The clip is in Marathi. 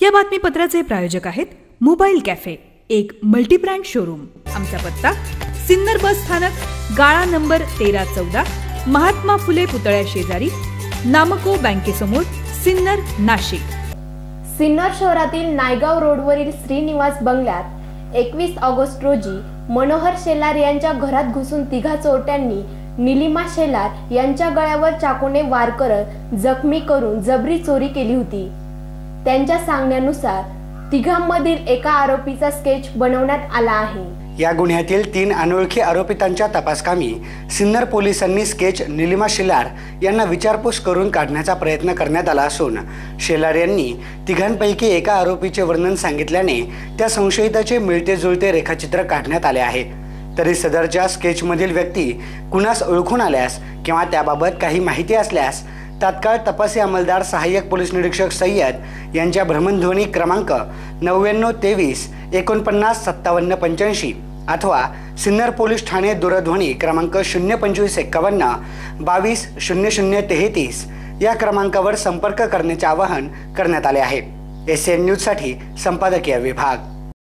या बातमीपत्राचे प्रायोजक आहेत मोबाईल कॅफे एक मल्टीब्रँड शोरूम. आमचा पत्ता सिन्नर बस स्थानक गाळा नंबर तेरा चौदा महात्मा फुले पुतळ्या शेजारी नामको बँकेसमोर सिन्नर नाशिक. सिन्नर शहरातील नायगाव रोडवरील श्रीनिवास बंगल्यात एकवीस ऑगस्ट रोजी मनोहर शेलार यांच्या घरात घुसून तिघा चोरट्यांनी निलिमा शेलार यांच्या गळ्यावर चाकूने वार करत जखमी करून जबरी चोरी केली होती. त्यांच्या सांगण्यानुसार तिघांमधील एका आरोपीचा स्केच बनवण्यात आला आहे. या गुन्ह्यातील तीन अनोळखी आरोपितांच्या तपासकामी सिन्नर पोलिसांनी स्केच निलिमा शेलार यांना विचारपूस करून काढण्याचा प्रयत्न करण्यात आला असून शेलार यांनी तिघांपैकी एका आरोपीचे वर्णन सांगितल्याने त्या संशयिताचे मिळते जुळते रेखाचित्र काढण्यात आले आहे. तरी सदरच्या स्केचमधील व्यक्ती कुणास ओळखून आल्यास किंवा त्याबाबत काही माहिती असल्यास तात्काळ तपासी अंमलदार सहाय्यक पोलीस निरीक्षक सय्यद यांच्या भ्रमणध्वनी क्रमांक नव्याण्णव तेवीस एकोणपन्नास सत्तावन्न पंच्याऐंशी अथवा सिन्नर पोलीस ठाणे दूरध्वनी क्रमांक शून्य पंचवीस एक्कावन्न बावीस शून्य शून्य तेहतीस या क्रमांकावर संपर्क करण्याचे आवाहन करण्यात आले आहे. एस एन न्यूजसाठी संपादकीय विभाग.